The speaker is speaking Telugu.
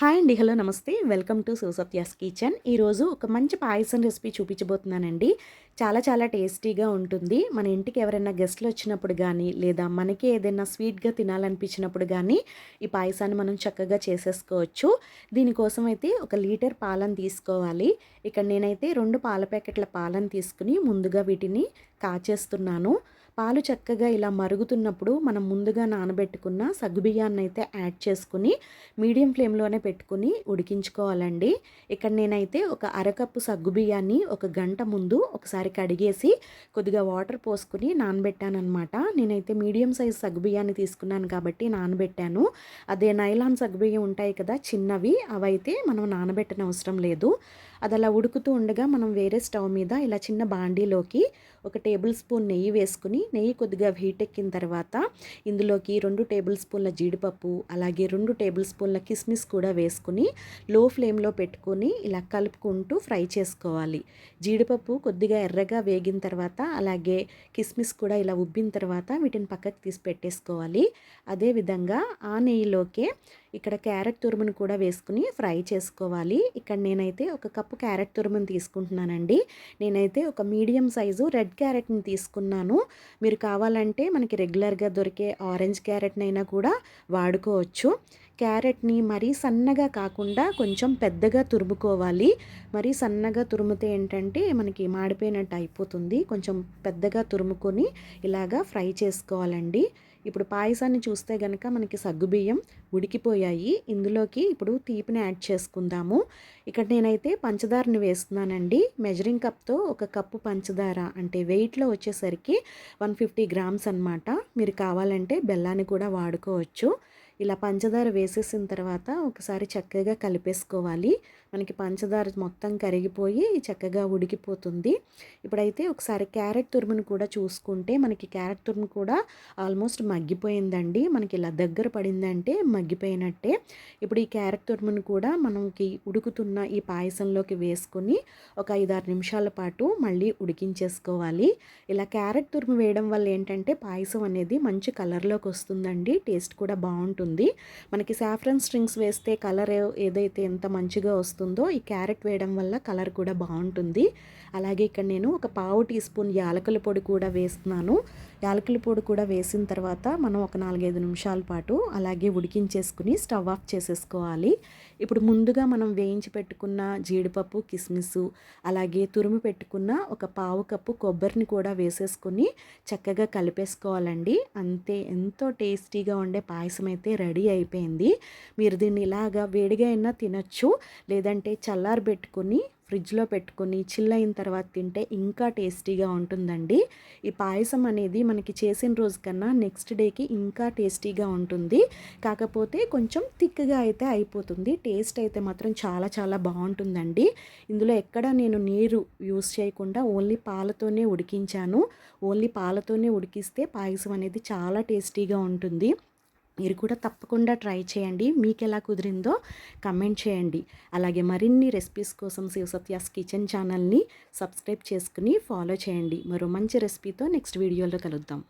హాయ్ అండి హలో నమస్తే. వెల్కమ్ టు సోసత్యాస్ కిచెన్. ఈరోజు ఒక మంచి పాయసం రెసిపీ చూపించబోతున్నానండి. చాలా చాలా టేస్టీగా ఉంటుంది. మన ఇంటికి ఎవరైనా గెస్ట్లు వచ్చినప్పుడు కానీ లేదా మనకి ఏదైనా స్వీట్గా తినాలనిపించినప్పుడు కానీ ఈ పాయసాన్ని మనం చక్కగా చేసేసుకోవచ్చు. దీనికోసం అయితే ఒక లీటర్ పాలను తీసుకోవాలి. ఇక్కడ నేనైతే రెండు పాల ప్యాకెట్ల పాలను తీసుకుని ముందుగా వీటిని కాచేస్తున్నాను. పాలు చక్కగా ఇలా మరుగుతున్నప్పుడు మనం ముందుగా నానబెట్టుకున్న సగ్గుబియ్యాన్ని అయితే యాడ్ చేసుకుని మీడియం ఫ్లేమ్లోనే పెట్టుకుని ఉడికించుకోవాలండి. ఇక్కడ నేనైతే ఒక అరకప్పు సగ్గుబియ్యాన్ని ఒక గంట ముందు ఒకసారి కడిగేసి కొద్దిగా వాటర్ పోసుకుని నానబెట్టాను అనమాట నేనైతే మీడియం సైజ్ సగ్గుబియ్యాన్ని తీసుకున్నాను కాబట్టి నానబెట్టాను. అదే నైలాన్ సగ్గుబియ్యం ఉంటాయి కదా చిన్నవి అవైతే మనం నానబెట్టని అవసరం లేదు. అది అలా ఉడుకుతూ ఉండగా మనం వేరే స్టవ్ మీద ఇలా చిన్న బాండీలోకి ఒక టేబుల్ స్పూన్ నెయ్యి వేసుకుని నెయ్యి కొద్దిగా హీట్ ఎక్కిన తర్వాత ఇందులోకి రెండు టేబుల్ స్పూన్ల జీడిపప్పు అలాగే రెండు టేబుల్ స్పూన్ల కిస్మిస్ కూడా వేసుకుని లో ఫ్లేమ్లో పెట్టుకొని ఇలా కలుపుకుంటూ ఫ్రై చేసుకోవాలి. జీడిపప్పు కొద్దిగా ఎర్రగా వేగిన తర్వాత అలాగే కిస్మిస్ కూడా ఇలా ఉబ్బిన తర్వాత వీటిని పక్కకు తీసి పెట్టేసుకోవాలి. అదేవిధంగా ఆ నెయ్యిలోకే ఇక్కడ క్యారెట్ తురుమును కూడా వేసుకుని ఫ్రై చేసుకోవాలి. ఇక్కడ నేనైతే ఒక కప్ కప్పు క్యారెట్ తురుమును తీసుకుంటున్నానండి. నేనైతే ఒక మీడియం సైజు రెడ్ క్యారెట్ని తీసుకున్నాను. మీరు కావాలంటే మనకి రెగ్యులర్గా దొరికే ఆరెంజ్ క్యారెట్నైనా కూడా వాడుకోవచ్చు. క్యారెట్ని మరీ సన్నగా కాకుండా కొంచెం పెద్దగా తురుముకోవాలి. మరీ సన్నగా తురుముతే ఏంటంటే మనకి మాడిపోయినట్టు అయిపోతుంది. కొంచెం పెద్దగా తురుముకొని ఇలాగా ఫ్రై చేసుకోవాలండి. ఇప్పుడు పాయసాన్ని చూస్తే కనుక మనకి సగ్గుబియ్యం ఉడికిపోయాయి. ఇందులోకి ఇప్పుడు తీపిని యాడ్ చేసుకుందాము. ఇక్కడ నేనైతే పంచదారని వేస్తున్నానండి. మెజరింగ్ కప్తో ఒక కప్పు పంచదార అంటే వెయిట్లో వచ్చేసరికి వన్ ఫిఫ్టీ గ్రామ్స్ అనమాట మీరు కావాలంటే బెల్లాన్ని కూడా వాడుకోవచ్చు. ఇలా పంచదార వేసేసిన తర్వాత ఒకసారి చక్కగా కలిపేసుకోవాలి. మనకి పంచదార మొత్తం కరిగిపోయి చక్కగా ఉడికిపోతుంది. ఇప్పుడైతే ఒకసారి క్యారెట్ తురుమును కూడా చూసుకుంటే మనకి క్యారెట్ తురుము కూడా ఆల్మోస్ట్ మగ్గిపోయిందండి. మనకి ఇలా దగ్గర పడిందంటే మగ్గిపోయినట్టే. ఇప్పుడు ఈ క్యారెట్ తురుమును కూడా మనకి ఉడుకుతున్న ఈ పాయసంలోకి వేసుకొని ఒక ఐదారు నిమిషాల పాటు మళ్ళీ ఉడికించేసుకోవాలి. ఇలా క్యారెట్ తురుము వేయడం వల్ల ఏంటంటే పాయసం అనేది మంచి కలర్లోకి వస్తుందండి. టేస్ట్ కూడా బాగుంటుంది. ఉంటుంది మనకి సాఫ్రన్ స్ట్రింగ్స్ వేస్తే కలర్ ఏదైతే ఎంత మంచిగా వస్తుందో ఈ క్యారెట్ వేయడం వల్ల కలర్ కూడా బాగుంటుంది. అలాగే ఇక్కడ నేను ఒక పావు టీ స్పూన్ యాలకుల పొడి కూడా వేస్తున్నాను. యాలకుల పొడి కూడా వేసిన తర్వాత మనం ఒక నాలుగైదు నిమిషాల పాటు అలాగే ఉడికించేసుకుని స్టవ్ ఆఫ్ చేసేసుకోవాలి. ఇప్పుడు ముందుగా మనం వేయించి పెట్టుకున్న జీడిపప్పు కిస్మిస్ అలాగే తురుము పెట్టుకున్న ఒక పావు కప్పు కొబ్బరిని కూడా వేసేసుకుని చక్కగా కలిపేసుకోవాలండి. అంతే ఎంతో టేస్టీగా ఉండే పాయసం అయితే రెడీ అయిపోయింది. మీరు దీన్ని ఇలాగా వేడిగా అయినా తినచ్చు లేదంటే చల్లారి పెట్టుకుని ఫ్రిడ్జ్లో పెట్టుకొని చిల్ అయిన తర్వాత తింటే ఇంకా టేస్టీగా ఉంటుందండి. ఈ పాయసం అనేది మనకి చేసిన రోజు కన్నా నెక్స్ట్ డేకి ఇంకా టేస్టీగా ఉంటుంది. కాకపోతే కొంచెం థిక్గా అయితే అయిపోతుంది. టేస్ట్ అయితే మాత్రం చాలా చాలా బాగుంటుందండి. ఇందులో ఎక్కడ నేను నీరు యూస్ చేయకుండా ఓన్లీ పాలతోనే ఉడికించాను. ఓన్లీ పాలతోనే ఉడికిస్తే పాయసం అనేది చాలా టేస్టీగా ఉంటుంది. మీరు కూడా తప్పకుండా ట్రై చేయండి. మీకు ఎలా కుదిరిందో కమెంట్ చేయండి. అలాగే మరిన్ని రెసిపీస్ కోసం శివసత్యాస్ కిచెన్ ఛానల్ని సబ్స్క్రైబ్ చేసుకుని ఫాలో చేయండి. మరో మంచి రెసిపీతో నెక్స్ట్ వీడియోలో కలుద్దాం.